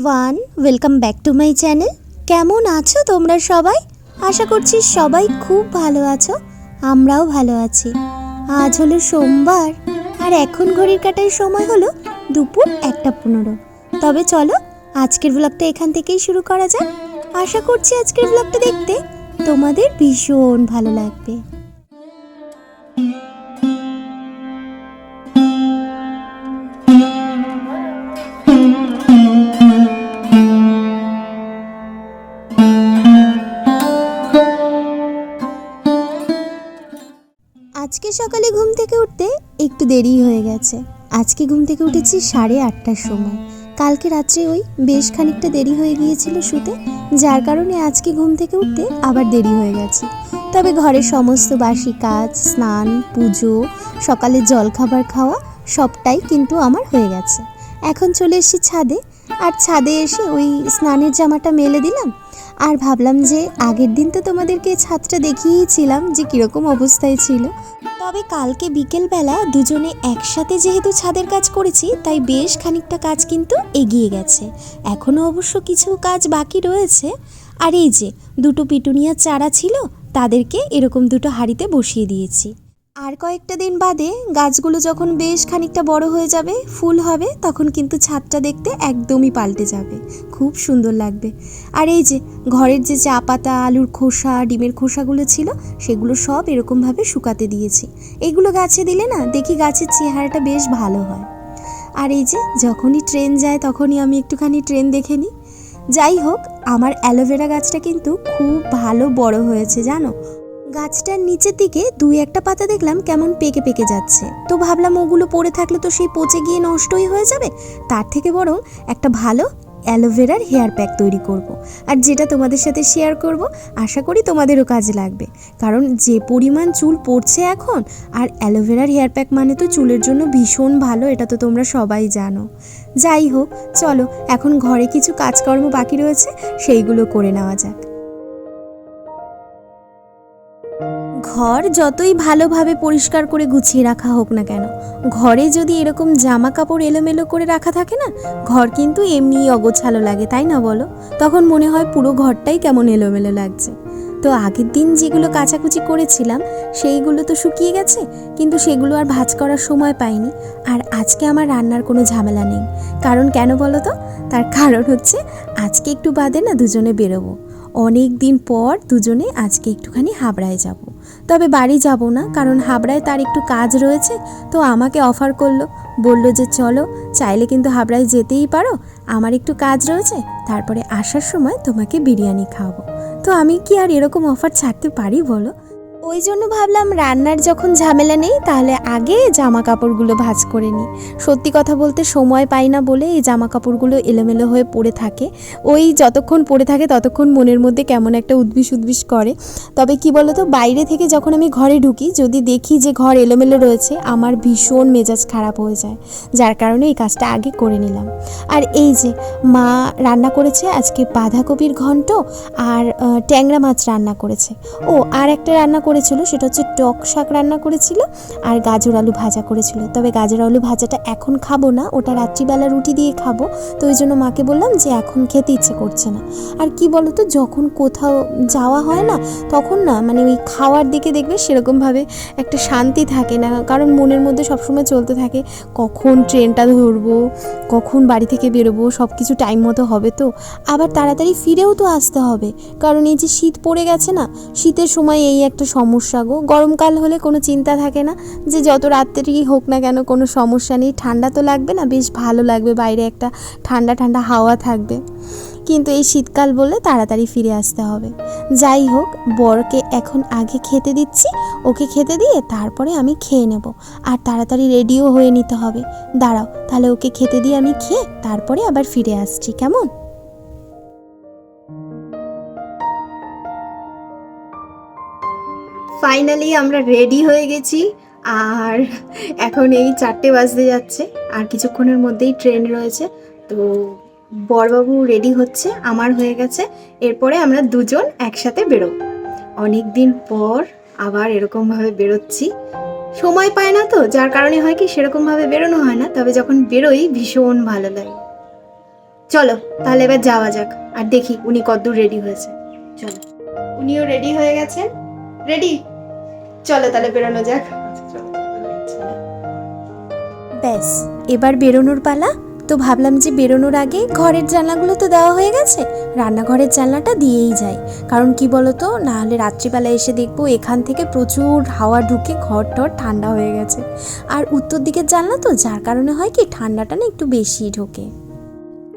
Everyone welcome back to my channel কেমন আছো তোমরা সবাই? আশা করছি সবাই খুব ভালো আছো, আমরাও ভালো আছি। আজ হলো সোমবার, আর এখন ঘড়ির কাটার সময় হলো দুপুর একটা পনেরো। তবে চলো, আজকের ব্লগটা এখান থেকেই শুরু করা যাক। আশা করছি আজকের ব্লগটা দেখতে তোমাদের ভীষণ ভালো লাগবে। আজকে সকালে ঘুম থেকে উঠতে একটু দেরি হয়ে গেছে। আজকে ঘুম থেকে উঠেছি সাড়ে আটটার সময়। কালকে রাত্রে ওই বেশ খানিকটা দেরি হয়ে গিয়েছিল শুতে, যার কারণে আজকে ঘুম থেকে উঠতে আবার দেরি হয়ে গেছে। তবে ঘরের সমস্ত বাসি কাজ, স্নান, পুজো, সকালে জলখাবার খাওয়া, সবটাই কিন্তু আমার হয়ে গেছে। এখন চলে এসেছি ছাদে, আর ছাদে এসে ওই স্নানের জামাটা মেলে দিলাম। আর ভাবলাম যে আগের দিন তো তোমাদেরকে ছাদটা দেখিয়েছিলাম যে কীরকম অবস্থায় ছিল। তবে কালকে বিকেলবেলা দুজনে একসাথে যেহেতু ছাদের কাজ করেছি, তাই বেশ খানিকটা কাজ কিন্তু এগিয়ে গেছে। এখনও অবশ্য কিছু কাজ বাকি রয়েছে। আর এই যে, দুটো পিটুনিয়ার চারা ছিল, তাদেরকে এরকম দুটো হাঁড়িতে বসিয়ে দিয়েছি। আর কয়েকটা দিন বাদে গাছগুলো যখন বেশ খানিকটা বড় হয়ে যাবে, ফুল হবে, তখন কিন্তু ছাদটা দেখতে একদমই পাল্টে যাবে। খুব সুন্দর লাগবে। আর এই যে ঘরের যে চা পাতা, আলুর খোসা, ডিমের খোসাগুলো ছিল, সেগুলো সব এরকমভাবে শুকাতে দিয়েছি। এগুলো গাছে দিলে না, দেখি গাছের চেহারাটা বেশ ভালো হয়। আর এই যে যখনই ট্রেন যায়, তখনই আমি একটুখানি ট্রেন দেখে নিই। যাই হোক, আমার অ্যালোভেরা গাছটা কিন্তু খুব ভালো বড় হয়েছে, জানো? গাছটার নিচের দিকে দুই একটা পাতা দেখলাম কেমন পেকে পেকে যাচ্ছে। তো ভাবলাম ওগুলো পড়ে থাকলে তো সেই পচে গিয়ে নষ্টই হয়ে যাবে। তার থেকে বরং একটা ভালো অ্যালোভেরার হেয়ার প্যাক তৈরি করব। আর যেটা তোমাদের সাথে শেয়ার করব, আশা করি তোমাদেরও কাজে লাগবে। কারণ যে পরিমাণ চুল পড়ছে এখন, আর অ্যালোভেরার হেয়ার প্যাক মানে তো চুলের জন্য ভীষণ ভালো, এটা তো তোমরা সবাই জানো। যাই হোক, চলো, এখন ঘরে কিছু কাজকর্ম বাকি রয়েছে, সেইগুলো করে নেওয়া যাক। ঘর যতই ভালোভাবে পরিষ্কার করে গুছিয়ে রাখা হোক না কেন, ঘরে যদি এরকম জামা কাপড় এলোমেলো করে রাখা থাকে না, ঘর কিন্তু এমনিই অগোছালো লাগে, তাই না বলো? তখন মনে হয় পুরো ঘরটাই কেমন এলোমেলো লাগছে। তো আগের দিন যেগুলো কাচাকুচি করেছিলাম, সেইগুলো তো শুকিয়ে গেছে, কিন্তু সেগুলো আর ভাজ করার সময় পাইনি। আর আজকে আমার রান্নার কোনো ঝামেলা নেই। কারণ কেন বলো তো? তার কারণ হচ্ছে, আজকে একটু বাদে না দুজনে বেরোবো। অনেক দিন পর দুজনে আজকে একটুখানি হাবড়ায় যাব। তবে বাড়ি যাব না, কারণ হাবড়ায় তার একটু কাজ রয়েছে, তো আমাকে অফার করল। বলল যে, চলো, চাইলে কিন্তু হাবড়ায় যেতেই পারো। আমার একটু কাজ রয়েছে, তারপরে আসার সময় তোমাকে বিরিয়ানি খাওয়াবো। তো আমি কি আর এরকম অফার ছাড়তে পারি বলো? ওই জন্য ভাবলাম রান্নার যখন ঝামেলা নেই, তাহলে আগে জামা কাপড়গুলো ভাঁজ করে নিই। সত্যি কথা বলতে সময় পাই না বলে এই জামা কাপড়গুলো এলোমেলো হয়ে পড়ে থাকে। ওই যতক্ষণ পড়ে থাকে, ততক্ষণ মনের মধ্যে কেমন একটা উদ্বিস উদ্বিস করে। তবে কি বলতো, বাইরে থেকে যখন আমি ঘরে ঢুকি, যদি দেখি যে ঘর এলোমেলো রয়েছে, আমার ভীষণ মেজাজ খারাপ হয়ে যায়। যার কারণে এই কাজটা আগে করে নিলাম। আর এই যে, মা রান্না করেছে আজকে বাঁধাকপির ঘন্ট আর ট্যাংরা মাছ রান্না করেছে। ও, আর একটা রান্না করেছিল সেটা হচ্ছে টক শাক রান্না করেছিল আর গাজর আলু ভাজা করেছিল। তবে গাজর আলু ভাজাটা এখন খাব না, ওটা রাত্রিবেলা রুটি দিয়ে খাব। তো ওই জন্য মাকে বললাম যে এখন খেতে ইচ্ছে করছে না। আর কি বলতো, যখন কোথাও যাওয়া হয় না, তখন না মানে ওই খাওয়ার দিকে দেখবে সেরকমভাবে একটা শান্তি থাকে না। কারণ মনের মধ্যে সবসময় চলতে থাকে, কখন ট্রেনটা ধরবো, কখন বাড়ি থেকে বেরোবো সব কিছু টাইম মতো হবে তো। আবার তাড়াতাড়ি ফিরেও তো আসতে হবে। কারণ এই যে শীত পড়ে গেছে না, শীতের সময় এই একটা সমস্যা গো। গরমকাল হলে কোনো চিন্তা থাকে না যে যত রাত্রি হোক না কেন কোনো সমস্যা নেই। ঠান্ডা তো লাগবে না, বেশ ভালো লাগবে বাইরে একটা ঠান্ডা ঠান্ডা হাওয়া থাকবে। কিন্তু এই শীতকাল বললে তাড়াতাড়ি ফিরে আসতে হবে। যাই হোক, বরকে এখন আগে খেতে দিচ্ছি, ওকে খেতে দিয়ে তারপরে আমি খেয়ে নেব। আর তাড়াতাড়ি রেডিও হয়ে নিতে হবে। দাঁড়াও, তাহলে ওকে খেতে দিয়ে আমি খেয়ে তারপরে আবার ফিরে আসছি, কেমন? ফাইনালি আমরা রেডি হয়ে গেছি। আর এখন এই চারটে বাজতে যাচ্ছে। আর কিছুক্ষণের মধ্যেই ট্রেন রয়েছে। তো বরবাবু রেডি হচ্ছে, আমার হয়ে গেছে। এরপরে আমরা দুজন একসাথে বেরো অনেক দিন পর আবার এরকমভাবে বেরোচ্ছি। সময় পায় না তো, যার কারণে হয় কি সেরকমভাবে বেরোনো হয় না। তবে যখন বেরোই ভীষণ ভালো লাগে। চলো, তাহলে এবার যাওয়া যাক। আর দেখি উনি কতদূর রেডি হয়েছে। চলো। উনিও রেডি হয়ে গেছেন। রেডি চলো তাহলে বেরোনো যাক। ব্যাস, এবার বেরোনোর পালা। তো ভাবলাম যে বেরোনোর আগে ঘরের জানলাগুলো তো দেওয়া হয়ে গেছে, রান্নাঘরের জানলাটা দিয়েই যাই। কারণ কি বলতো, না হলে রাত্রিবেলা এসে দেখব এখান থেকে প্রচুর হাওয়া ঢুকে ঘর টর ঠান্ডা হয়ে গেছে। আর উত্তর দিকের জানলা তো, যার কারণে হয় কি, ঠান্ডাটা না একটু বেশি ঢোকে।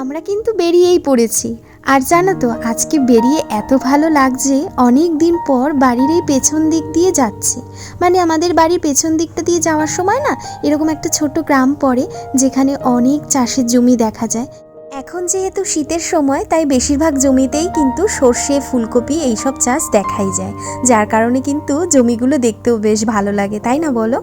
আমরা কিন্তু বেরিয়েই পড়েছি। আর জানো তো, আজকে বেরিয়ে এত ভালো লাগছে, অনেক দিন পর বাড়ির এই পেছন দিক দিয়ে যাচ্ছি। মানে আমাদের বাড়ির পেছন দিকটা দিয়ে যাওয়ার সময় না, এরকম একটা ছোট গ্রাম পড়ে, যেখানে অনেক চাষের জমি দেখা যায়। এখন যেহেতু শীতের সময়, তাই বেশিরভাগ জমিতেই কিন্তু সর্ষে, ফুলকপি এইসব চাষ দেখাই যায়। যার কারণে কিন্তু জমিগুলো দেখতেও বেশ ভালো লাগে, তাই না বলো?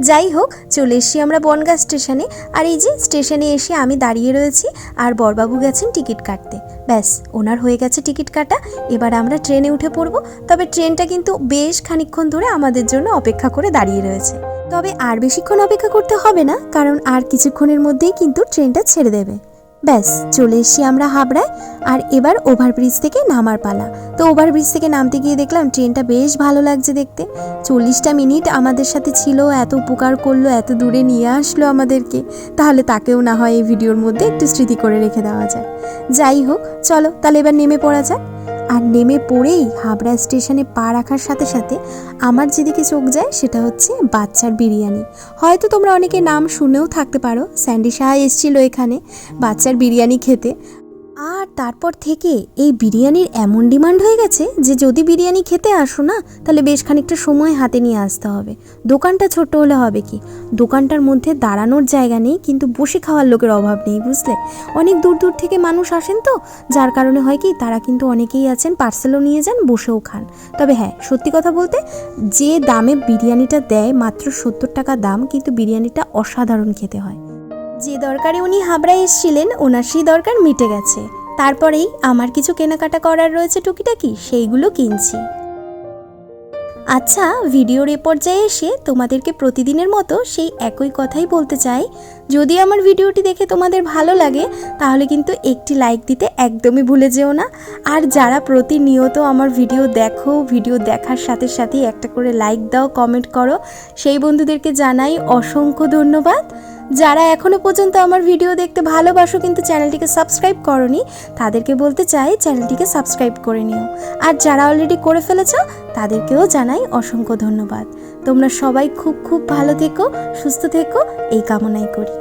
যাই হোক, চলে এসছি আমরা বনগাঁ স্টেশনে। আর এই যে, স্টেশনে এসে আমি দাঁড়িয়ে রয়েছি আর বরবাবু গেছেন টিকিট কাটতে। ব্যাস, ওনার হয়ে গেছে টিকিট কাটা। এবার আমরা ট্রেনে উঠে পড়ব। তবে ট্রেনটা কিন্তু বেশ খানিক্ষণ ধরে আমাদের জন্য অপেক্ষা করে দাঁড়িয়ে রয়েছে। তবে আর বেশিক্ষণ অপেক্ষা করতে হবে না, কারণ আর কিছুক্ষণের মধ্যেই কিন্তু ট্রেনটা ছেড়ে দেবে। ব্যাস, চলে এসছি আমরা হাবড়ায়। আর এবার ওভারব্রিজ থেকে নামার পালা। তো ওভারব্রিজ থেকে নামতে গিয়ে দেখলাম ট্রেনটা বেশ ভালো লাগছে দেখতে। চল্লিশটা মিনিট আমাদের সাথে ছিল, এত উপকার করল, এত দূরে নিয়ে আসলো আমাদেরকে। তাহলে তাকেও না হয় এই ভিডিওর মধ্যে একটু স্মৃতি করে রেখে দেওয়া যায়। যাই হোক, চলো, তাহলে এবার নেমে পড়া যাক। আর নেমে পড়েই হাবড়া স্টেশনে পা রাখার সাথে সাথে আমার যেদিকে চোখ যায় সেটা হচ্ছে বাচ্চার বিরিয়ানি। হয়তো তোমরা অনেকে নাম শুনেও থাকতে পারো, স্যান্ডি সাহা এসেছিল এখানে বাচ্চার বিরিয়ানি খেতে। আর তারপর থেকে এই বিরিয়ানির এমন ডিমান্ড হয়ে গেছে যে যদি বিরিয়ানি খেতে আসো না, তাহলে বেশ খানিকটা সময় হাতে নিয়ে আসতে হবে। দোকানটা ছোট হলে হবে কি? দোকানটার মধ্যে দাঁড়ানোর জায়গা নেই, কিন্তু বসে খাওয়ার লোকের অভাব নেই, বুঝলে? অনেক দূর দূর থেকে মানুষ আসেন তো, যার কারণে হয় কি, তারা কিন্তু অনেকেই আছেন, পার্সেলও নিয়ে যান, বসেও খান। তবে হ্যাঁ সত্যি কথা বলতে, যে দামে বিরিয়ানিটা দেয় মাত্র সত্তর টাকা দাম, কিন্তু বিরিয়ানিটা অসাধারণ খেতে হয়। যে দরকারে উনি হাবড়ায় এসেছিলেন, ওনার সেই দরকার মিটে গেছে। তারপরেই আমার কিছু কেনাকাটা করার রয়েছে টুকিটাকি, সেইগুলো কিনছি। আচ্ছা ভিডিওর এ পর্যায়ে এসে তোমাদেরকে প্রতিদিনের মতো সেই একই কথাই বলতে চাই। যদি আমার ভিডিওটি দেখে তোমাদের ভালো লাগে, তাহলে কিন্তু একটি লাইক দিতে একদমই ভুলে যেও না। আর যারা প্রতিনিয়ত আমার ভিডিও দেখো, ভিডিও দেখার সাথে সাথেই একটা করে লাইক দাও, কমেন্ট করো, সেই বন্ধুদেরকে জানাই অসংখ্য ধন্যবাদ। যারা এখনও পর্যন্ত আমার ভিডিও দেখতে ভালোবাসো কিন্তু চ্যানেলটিকে সাবস্ক্রাইব করনি, তাদেরকে বলতে চাই চ্যানেলটিকে সাবস্ক্রাইব করে নিও। আর যারা অলরেডি করে ফেলেছো, তাদেরকেও জানাই অসংখ্য ধন্যবাদ। তোমরা সবাই খুব খুব ভালো থেকো, সুস্থ থেকো, এই কামনাই করি।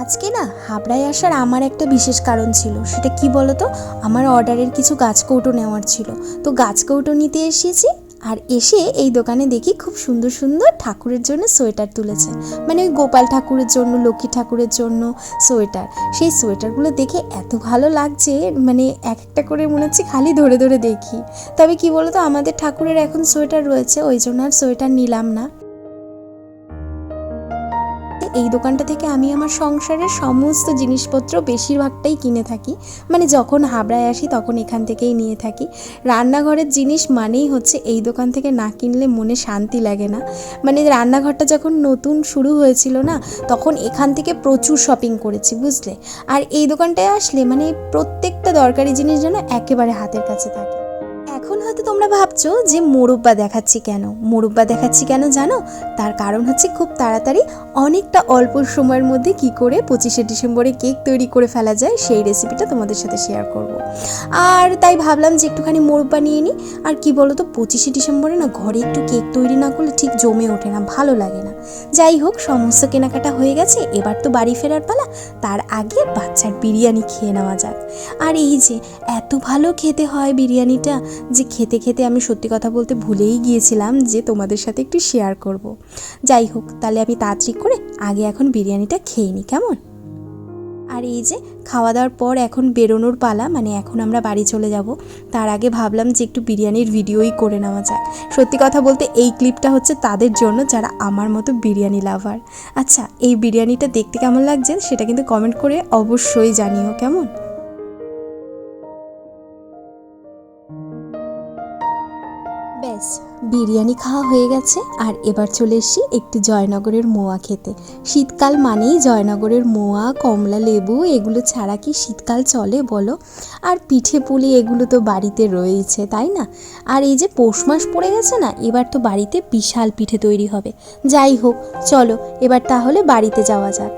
আজকে না হাবড়ায় আসার আমার একটা বিশেষ কারণ ছিল, সেটা কি বলতো? আমার অর্ডারের কিছু গাছ কৌটো নেওয়ার ছিল। তো গাছ কৌটো নিতে এসেছি আর এসে এই দোকানে দেখি খুব সুন্দর সুন্দর ঠাকুরের জন্য সোয়েটার তুলেছে। মানে ওই গোপাল ঠাকুরের জন্য, লক্ষ্মী ঠাকুরের জন্য সোয়েটার। সেই সোয়েটারগুলো দেখে এত ভালো লাগছে মানে এক একটা করে মনে হচ্ছে খালি ধরে ধরে দেখি। তবে কি বলতো, আমাদের ঠাকুরের এখন সোয়েটার রয়েছে, ওই জন্য আর সোয়েটার নিলাম না। এই দোকানটা থেকে আমি আমার সংসারের সমস্ত জিনিসপত্র বেশিরভাগটাই কিনে থাকি। মানে যখন হাবড়ায় আসি তখন এখান থেকেই নিয়ে থাকি। রান্নাঘরের জিনিস মানেই হচ্ছে এই দোকান থেকে না কিনলে মনে শান্তি লাগে না। মানে রান্নাঘরটা যখন নতুন শুরু হয়েছিল না, তখন এখান থেকে প্রচুর শপিং করেছি, বুঝলে? আর এই দোকানটায় আসলে মানে প্রত্যেকটা দরকারি জিনিস যেন একেবারে হাতের কাছে থাকে। এখন হয়তো তোমরা ভাবছ যে মোরব্বা দেখাচ্ছি কেন? মোরব্বা দেখাচ্ছি কেন জানো? তার কারণ হচ্ছে খুব তাড়াতাড়ি অনেকটা অল্প সময়ের মধ্যে কি করে পঁচিশে ডিসেম্বরে কেক তৈরি করে ফেলা যায় সেই রেসিপিটা তোমাদের সাথে শেয়ার করব। আর তাই ভাবলাম যে একটুখানি মোরব্বা নিয়ে নিই আর কি বলো তো পঁচিশে ডিসেম্বরে না ঘরে একটু কেক তৈরি না করলে ঠিক জমে ওঠে না, ভালো লাগে না। যাই হোক, সমস্ত কেনাকাটা হয়ে গেছে, এবার তো বাড়ি ফেরার পালা। তার আগে বাচ্চার বিরিয়ানি খেয়ে নেওয়া যাক। আর এই যে, এত ভালো খেতে হয় বিরিয়ানিটা যে খেতে খেতে আমি সত্যি কথা বলতে ভুলেই গিয়েছিলাম যে তোমাদের সাথে একটু শেয়ার করব। যাই হোক, তাহলে আমি তাড়াতাড়ি করে আগে এখন বিরিয়ানিটা খেয়ে নিই কেমন? আর এই যে খাওয়া দাওয়ার পর এখন বেরোনোর পালা মানে এখন আমরা বাড়ি চলে যাব, তার আগে ভাবলাম যে একটু বিরিয়ানির ভিডিওই করে নেওয়া যাক। সত্যি কথা বলতে এই ক্লিপটা হচ্ছে তাদের জন্য যারা আমার মতো বিরিয়ানি লাভার আচ্ছা এই বিরিয়ানিটা দেখতে কেমন লাগছে সেটা কিন্তু কমেন্ট করে অবশ্যই জানিও, কেমন? গাইস বিরিয়ানি খাওয়া হয়ে গেছে, আর এবার চলে এসেছি একটু জয়নগরের মোয়া খেতে। শীতকাল মানেই জয়নগরের মোয়া, কমলা লেবু, এগুলো ছাড়া কি শীতকাল চলে বলো? আর পিঠে পুলি এগুলো তো বাড়িতে রয়েছে, তাই না? আর এই যে পৌষ মাস পড়ে গেছে না, এবার তো বাড়িতে বিশাল পিঠে তৈরি হবে। যাই হোক, চলো, এবার তাহলে বাড়িতে যাওয়া যাক।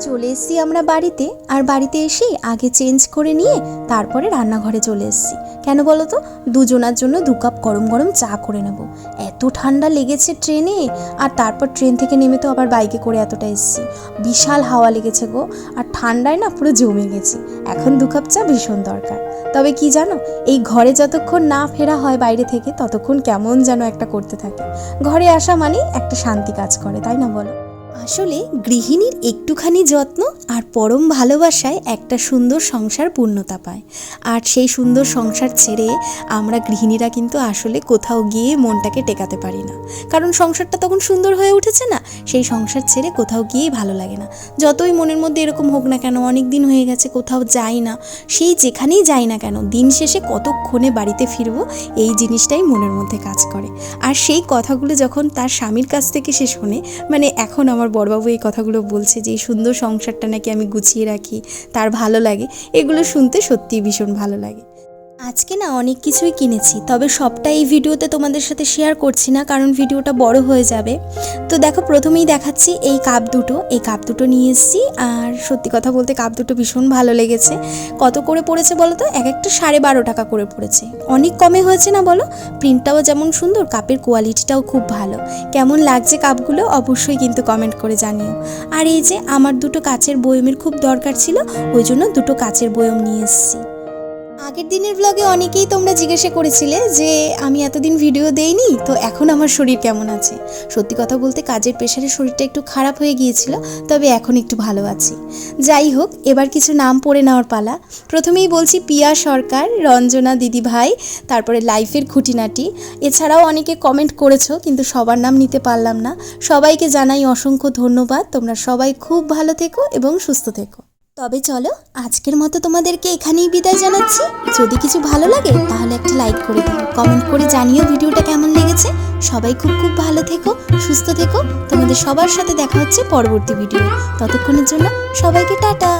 চলে এসেছি আমরা বাড়িতে আর বাড়িতে এসেই আগে চেঞ্জ করে নিয়ে তারপরে রান্নাঘরে চলে এসেছি। কেন বলো তো? দুজনার জন্য দু কাপ গরম গরম চা করে নেব। এত ঠান্ডা লেগেছে ট্রেনে আর তারপর ট্রেন থেকে নেমে তো আবার বাইকে করে এতটা এসেছি। বিশাল হাওয়া লেগেছে গো আর ঠান্ডায় না পুরো জমে গেছি। এখন দু কাপ চা ভীষণ দরকার। তবে কি জানো, এই ঘরে যতক্ষণ না ফেরা হয় বাইরে থেকে, ততক্ষণ কেমন যেন একটা করতে থাকে। ঘরে আসা মানেই একটা শান্তি কাজ করে, তাই না বলো? আসলে গৃহিণীর একটুখানি যত্ন আর পরম ভালোবাসায় একটা সুন্দর সংসার পূর্ণতা পায়। আর সেই সুন্দর সংসার ছেড়ে আমরা গৃহিণীরা কিন্তু আসলে কোথাও গিয়ে মনটাকে টেকাতে পারি না। কারণ সংসারটা তখন সুন্দর হয়ে উঠেছে না, সেই সংসার ছেড়ে কোথাও গিয়েই ভালো লাগে না। যতই মনের মধ্যে এরকম হোক না কেন, অনেক দিন হয়ে গেছে, কোথাও যাই না, সেই যেখানেই যাই না কেন, দিন শেষে কতক্ষণে বাড়িতে ফিরবো, এই জিনিসটাই মনের মধ্যে কাজ করে। আর সেই কথাগুলো যখন তার স্বামীর কাছ থেকে সে শোনে মানে এখন আমার বড়বাবু এই কথাগুলো বলছে যে, এই সুন্দর সংসারটা নাকি আমি গুছিয়ে রাখি, তার ভালো লাগে। এগুলো শুনতে সত্যিই ভীষণ ভালো লাগে। আজকে না অনেক কিছুই কিনেছি, তবে সবটা এই ভিডিওতে তোমাদের সাথে শেয়ার করছি না, কারণ ভিডিওটা বড় হয়ে যাবে। তো দেখো, প্রথমেই দেখাচ্ছি এই কাপ দুটো। এই কাপ দুটো নিয়ে এসেছি, আর সত্যি কথা বলতে কাপ দুটো ভীষণ ভালো লেগেছে। কত করে পড়েছে বলো তো? এক একটা সাড়ে বারো টাকা করে পড়েছে। অনেক কমে হয়েছে না বলো? প্রিন্টটাও যেমন সুন্দর, কাপের কোয়ালিটিটাও খুব ভালো। কেমন লাগছে কাপগুলো? অবশ্যই কিন্তু কমেন্ট করে জানিও। আর এই যে, আমার দুটো কাচের বয়মের খুব দরকার ছিল, ওই জন্য দুটো কাচের বয়ম নিয়ে এসেছি। আগের দিনের ব্লগে অনেকেই তোমরা জিজ্ঞাসা করেছিলে যে আমি এতদিন ভিডিও দেইনি, তো এখন আমার শরীর কেমন আছে? সত্যি কথা বলতে কাজের প্রেশারে শরীরটা একটু খারাপ হয়ে গিয়েছিল, তবে এখন একটু ভালো আছি। যাই হোক, এবার কিছু নাম পড়ে নেওয়ার পালা। প্রথমেই বলছি পিয়া সরকার, রঞ্জনা দিদি ভাই, তারপরে লাইফের খুঁটিনাটি। এছাড়াও অনেকে কমেন্ট করেছ, কিন্তু সবার নাম নিতে পারলাম না। সবাইকে জানাই অসংখ্য ধন্যবাদ। তোমরা সবাই খুব ভালো থেকো এবং সুস্থ থেকো। তবে চলো, আজকের মতো তোমাদেরকে এখানেই বিদায় জানাচ্ছি। যদি কিছু ভালো লাগে, তাহলে একটা লাইক করে দিও। কমেন্ট করে জানিও ভিডিওটা কেমন লেগেছে। সবাই খুব খুব ভালো থেকো, সুস্থ থেকো। তোমাদের সবার সাথে দেখা হচ্ছে পরবর্তী ভিডিও ততক্ষণের জন্য সবাইকে টাটা।